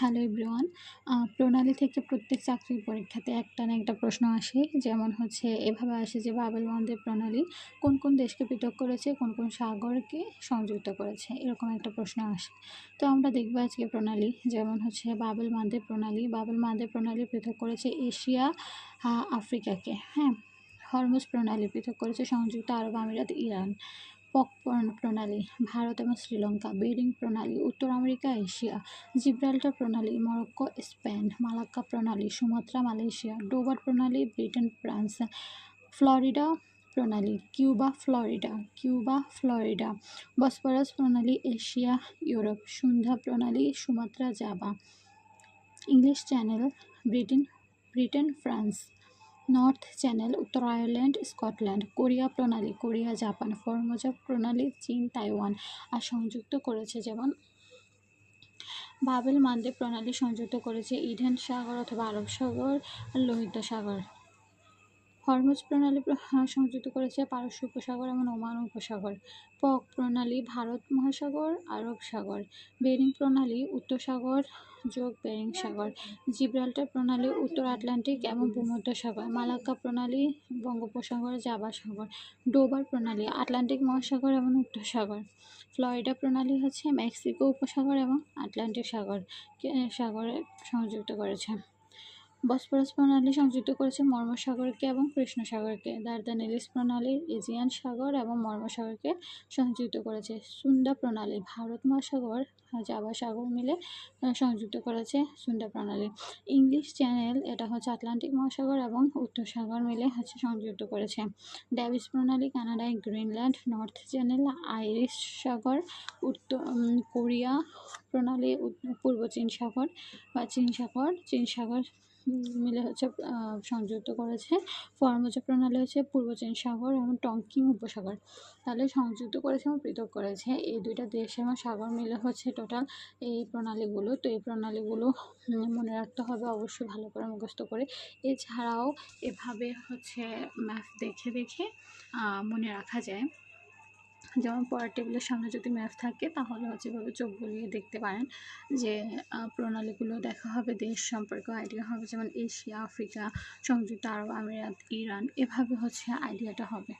Hello everyone প্রণালী থেকে প্রত্যেক চাকরির পরীক্ষাতে একটা না একটা প্রশ্ন আসে, যেমন হচ্ছে, এভাবে আসে যে বাবেল মন্দির প্রণালী, কোন কোন দেশকে পৃথক করেছে, কোন কোন সাগরকে সংযুক্ত করেছে, এরকম একটা প্রশ্ন আসে। তো আমরা দেখব আজকে প্রণালী, যেমন হচ্ছে বাবেল মান্দের প্রণালী বাবেল মান্দের প্রণালী পৃথক করেছে এশিয়া আফ্রিকাকে হ্যাঁ? হরমুজ প্রণালী পৃথক করেছে সংযুক্ত আরব আমিরাত, ইরান। পক প্রণালী, ভারত এবং শ্রীলঙ্কা বেরিং প্রণালী, উত্তর আমেরিকা, এশিয়া, জিব্রাল্টার প্রণালী, মরক্কো, স্পেন, মালাক্কা প্রণালী, সুমাত্রা, মালয়েশিয়া, ডোবার প্রণালী, ব্রিটেন, ফ্রান্স, ফ্লোরিডা প্রণালী, Cuba, Florida Cuba, Florida, Bosporus প্রণালী, এশিয়া, ইউরোপ সন্ধ্যা প্রণালী, Sumatra Java English Channel, Britain Britain, France. North Channel, উত্তর আয়ারল্যান্ড, স্কটল্যান্ড, কোরিয়া প্রণালী, Korea, Japan, Formosa প্রণালী, চীন, Taiwan আর সংযুক্ত করেছে যেমন বাবেল মান্দে প্রণালী সংযুক্ত করেছে ইডেন সাগর অথবা আরব সাগর লোহিত সাগর। হরমুজ প্রণালী সংযুক্ত করেছে পারস্য উপসাগর এবং ওমান উপসাগর। পক প্রণালী ভারত মহাসাগর, আরব সাগর। বেরিং প্রণালী উত্তর সাগর যোগ বেরিং সাগর। জিব্রাল্টার প্রণালী উত্তর আটলান্টিক এবং ভূমধ্য সাগর। মালাক্কা প্রণালী বঙ্গোপসাগর, জাবা সাগর। ডোবার প্রণালী আটলান্টিক মহাসাগর এবং উত্তর সাগর। ফ্লোরিডা প্রণালী হচ্ছে মেক্সিকো উপসাগর এবং আটলান্টিক সাগর সাগরে সংযুক্ত করেছে। বসফরাস প্রণালী সংযুক্ত করেছে মর্মসাগরকে এবং কৃষ্ণসাগরকে। দার্দানেলিস প্রণালী, এজিয়ান সাগর এবং মর্মসাগরকে সংযুক্ত করেছে। সুন্দা প্রণালী, ভারত মহাসাগর জাভা সাগর মিলে সংযুক্ত করেছে সুন্দা প্রণালী। ইংলিশ চ্যানেল, এটা হচ্ছে আটলান্টিক মহাসাগর এবং উত্তর সাগর মিলে হচ্ছে সংযুক্ত করেছে। ড্যাভিস প্রণালী, কানাডায় গ্রিনল্যান্ড, নর্থ চ্যানেল, আইরিশ সাগর, উত্তর কোরিয়া প্রণালী পূর্ব চীন সাগর বা চীন সাগর চীন সাগর মিলে হচ্ছে সংযুক্ত করেছে। ফর্মোজা প্রণালী হচ্ছে পূর্ব চীন সাগর এবং টঙ্কিং উপসাগর। তাহলে সংযুক্ত করেছে এবং পৃথক করেছে। এই দুইটা দেশ এবং সাগর মিলে হচ্ছে টোটাল এই প্রণালীগুলো। তো এই প্রণালীগুলো মনে রাখতে হবে অবশ্যই ভালো করে মুখস্থ করে। এছাড়াও এভাবে হচ্ছে ম্যাথ দেখে দেখে মনে রাখা যায়। যেমন পড়ার টেবিলের সামনে যদি ম্যাপ থাকে, তাহলে হচ্ছে এভাবে চোখ বুলিয়ে দেখতে পারেন যে প্রণালীগুলো দেখা হবে, দেশ সম্পর্কে আইডিয়া হবে, যেমন এশিয়া, আফ্রিকা, সংযুক্ত আরব আমিরাত, ইরান, এভাবে হচ্ছে আইডিয়াটা হবে।